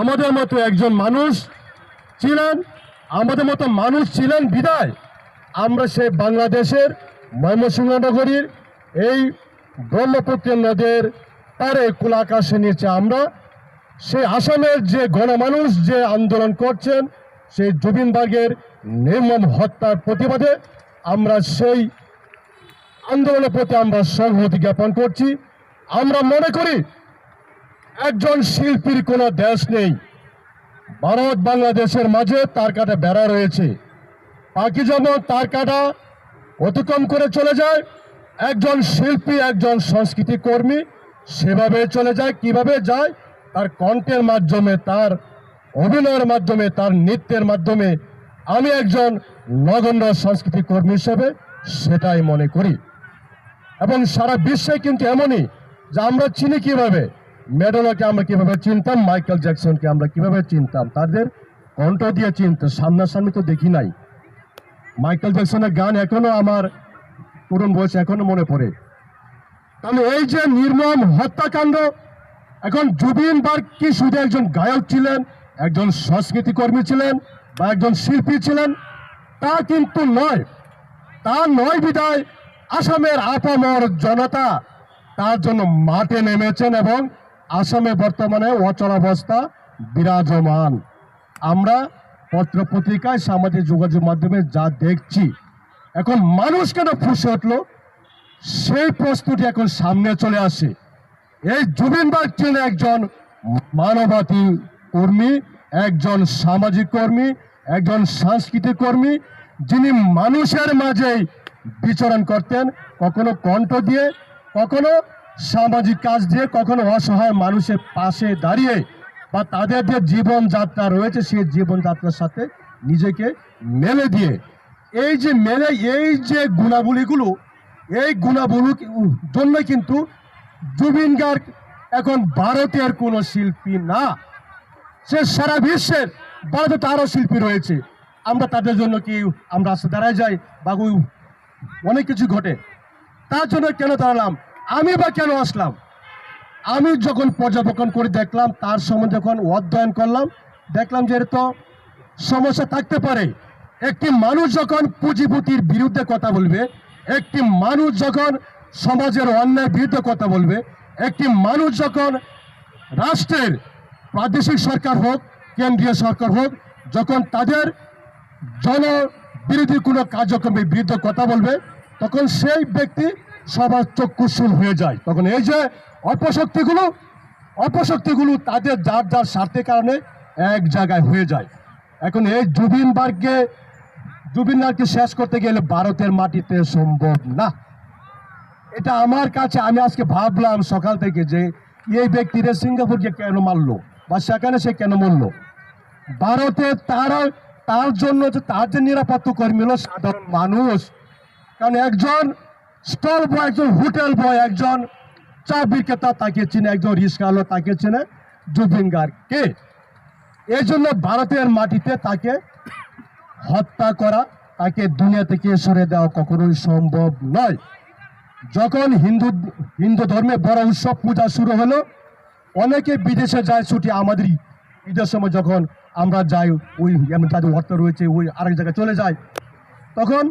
আমাদের মতো একজন মানুষ ছিলেন, আমাদের মতো মানুষ ছিলেন বিদায় আমরা সেই বাংলাদেশের ময়মনসিংহ নগরীর এই ব্রহ্মপুত্র নদের পারে কুলাকাশের নিয়েছে আমরা সেই আসামের যে গণমানুষ যে আন্দোলন করছেন, সেই জুবিনবার্গের নির্মম হত্যার প্রতিবাদে আমরা সেই আন্দোলনের প্রতি আমরা সংহতি জ্ঞাপন করছি। আমরা মনে করি একজন শিল্পীর কোনো দেশ নেই। ভারত বাংলাদেশের মাঝে তার কাটা বেড়া রয়েছে। পাখি যেমন তার কাটা অতিক্রম করে চলে যায়, একজন শিল্পী, একজন সংস্কৃতি কর্মী সেভাবে চলে যায়, কীভাবে যায়? তার কণ্ঠের মাধ্যমে, তার অভিনয়ের মাধ্যমে, তার নৃত্যের মাধ্যমে। আমি একজন নগণ্য সংস্কৃতি কর্মী হিসেবে সেটাই মনে করি। এবং সারা বিশ্বে কিন্তু এমনই, যে আমরা চিনি কীভাবে? ম্যাডোনাকে আমরা কীভাবে চিনতাম? মাইকেল জ্যাকসনকে আমরা কীভাবে চিনতাম? তাদের কণ্ঠ দিয়ে চিনতাম সামনাসামনি তো দেখি নাই। মাইকেল জ্যাকসনের গান এখনও আমার পুরন বয়স এখনও মনে পড়ে। তাহলে এই যে নির্মম হত্যাকাণ্ড, এখন জুবিন বার্গ কি শুধু একজন গায়ক ছিলেন, একজন সংস্কৃতি কর্মী ছিলেন বা একজন শিল্পী ছিলেন? তা কিন্তু নয়। তা নয় বিদায় আসামের আপামর জনতা তার জন্য মাঠে নেমেছেন এবং আসামে বর্তমানে অচলাবস্থা বিরাজমান। আমরা পত্র পত্রিকায় সামাজিক যোগাযোগ মাধ্যমে যা দেখছি, এখন মানুষ কেন ফুসে উঠল? সেই প্রশ্নটি এখন সামনে চলে আসে। এই জুবিন বার্গ ছিলেন একজন মানবাতী কর্মী, একজন সামাজিক কর্মী, একজন সাংস্কৃতিক কর্মী, যিনি মানুষের মাঝেই বিচরণ করতেন, কখনো কণ্ঠ দিয়ে, কখনো সামাজিক কাজ দিয়ে কখনো অসহায় মানুষের পাশে দাঁড়িয়ে বা তাদের যে জীবনযাত্রা রয়েছে সেই জীবনযাত্রার সাথে নিজেকে মেলে দিয়ে, এই যে মেলে, এই যে গুণাবলীগুলো, এই গুণাবলী জন্য কিন্তু জুবিন গার্গ এখন ভারতের কোনো শিল্পী না। সে সারা বিশ্বের ভারতে তারও শিল্পী রয়েছে। আমরা তাদের জন্য কি আমরা রাস্তা দাঁড়ায় যাই? বা অনেক কিছু ঘটে। তার জন্য কেন দাঁড়ালাম? আমি বা কেন আসলাম? আমি যখন পর্যবেক্ষণ করে দেখলাম, তার সম্বন্ধে যখন অধ্যয়ন করলাম, দেখলাম যে তো সমস্যা থাকতে পারে। একটি মানুষ যখন পুঁজিপুতির বিরুদ্ধে কথা বলবে, একটি মানুষ যখন সমাজের অন্যায় বিরুদ্ধে কথা বলবে, একটি মানুষ যখন রাষ্ট্রের প্রাদেশিক সরকার হোক, কেন্দ্রীয় সরকার হোক, যখন তাদের জন বিরোধী কোনো কার্যক্রমের বিরুদ্ধে কথা বলবে, তখন সেই ব্যক্তি সবার চক্ষুশূল হয়ে যায়। তখন এই যে অপশক্তিগুলো অপশক্তিগুলো তাদের যার যার স্বার্থের কারণে এক জায়গায় হয়ে যায়। এখন এই জুবিন বার্গকে, জুবিন গার্গকে শেষ করতে গেলে ভারতের মাটিতে সম্ভব না। এটা আমার কাছে, আমি আজকে ভাবলাম সকাল থেকে যে এই ব্যক্তিরা সিঙ্গাপুরকে কেন মারলো? বা সেখানে সে কেন মরলো? ভারতে তারা, তার জন্য যে তার যে নিরাপত্তা কর্মী হলো সাধারণ মানুষ, কারণ একজন স্টল বয় একজন, হোটেল বয় একজন, চা বিক্রেতা তাকে চিনে, একজন রিস্কালো তাকে চিনে, জুবিন গার্গকে এই জন্য ভারতের মাটিতে তাকে হত্যা করা, তাকে দুনিয়া থেকে সরে দেওয়া কখনোই সম্ভব নয়। যখন হিন্দু হিন্দু ধর্মে বড় উৎসব পূজা শুরু হলো, অনেকে বিদেশে যায় ছুটি, আমাদের ঈদের সময় যখন আমরা যাই, ওই তাদের অর্থ রয়েছে, ওই আরেক জায়গায় চলে যায়, তখন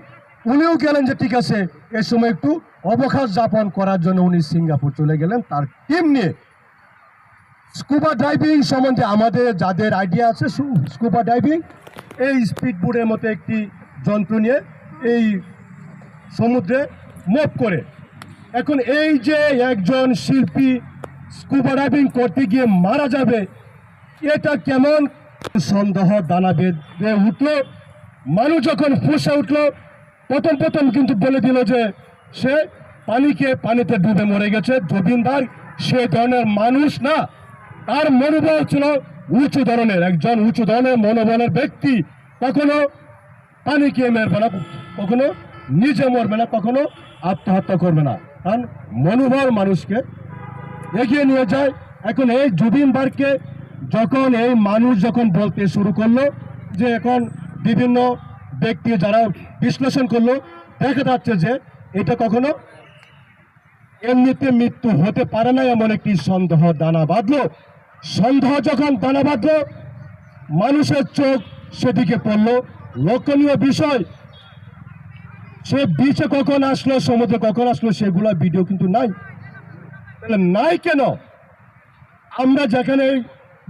উনিও গেলেন যে, ঠিক আছে, এ সময় একটু অবকাশ যাপন করার জন্য উনি সিঙ্গাপুর চলে গেলেন। তার টিম নিয়ে স্কুবা ডাইভিং সম্বন্ধে আমাদের যাদের আইডিয়া আছে স্কুবা ডাইভিং এই স্পিড বোর্ডের মতো একটি যন্ত্র নিয়ে এই সমুদ্রে মুভ করে। এখন এই যে একজন শিল্পী স্কুবা ডাইভিং করতে গিয়ে মারা যাবে, এটা কেমন? সন্দেহ দানা বেঁধে উঠল। মানুষ যখন ফুসে উঠল প্রথম প্রথম কিন্তু বলে দিল যে সে পানিকে পানিতে ডুবে মরে গেছে। জবিনদার সে ধরনের মানুষ না। তার মনোবল ছিল উঁচু ধরনের। একজন উঁচু ধরনের মনোবলের ব্যক্তি। কখনো পানিকে মারবে না, কখনো নিজে মরবে না, কখনো আত্মহত্যা করবে না। কারণ মনোবল মানুষকে এগিয়ে নিয়ে যায়। এখন এই জুবিন বার্গকে যখন এই মানুষ যখন বলতে শুরু করল যে এখন বিভিন্ন ব্যক্তি যারা বিশ্লেষণ করল, দেখা যাচ্ছে যে এটা কখনো এমনিতে মৃত্যু হতে পারে না, এমন একটি সন্দেহ দানা বাঁধলো। সন্দেহ যখন দানা বাঁধল, মানুষের চোখ সেদিকে পড়ল। লক্ষণীয় বিষয়, সে বিচে কখন আসলো, সমুদ্রে কখন আসলো, সেগুলা ভিডিও কিন্তু নাই। নাই কেন? আমরা যেখানে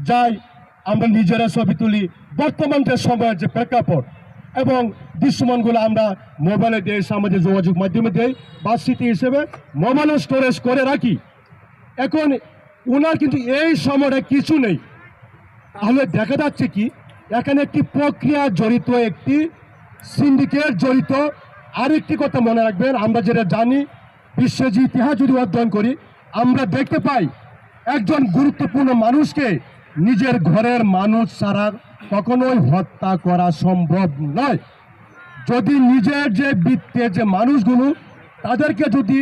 যাই, আমরা নিজেরা ছবি তুলি। বর্তমান যে সময়ের যে প্রেক্ষাপট এবং দৃশ্যমানগুলো আমরা মোবাইলে দিই সামাজিক যোগাযোগ মাধ্যমে দিই বা স্মৃতি হিসেবে মোবাইলে স্টোরেজ করে রাখি। এখন ওনার কিন্তু এই সময়টা কিছু নেই। তাহলে দেখা যাচ্ছে কি, এখানে একটি প্রক্রিয়া জড়িত, একটি সিন্ডিকেট জড়িত। আরেকটি কথা মনে রাখবেন, আমরা যেটা জানি, বিশ্বের ইতিহাস যদি অধ্যয়ন করি, আমরা দেখতে পাই একজন গুরুত্বপূর্ণ মানুষকে নিজের ঘরের মানুষ ছাড়া কখনোই হত্যা করা সম্ভব নয়। যদি নিজের যে বৃত্তে যে মানুষগুলো, তাদেরকে যদি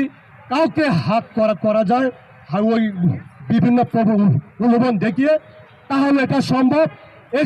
কাউকে হাত করা করা যায় ওই বিভিন্ন প্রলোভন দেখিয়ে, তাহলে এটা সম্ভব। এই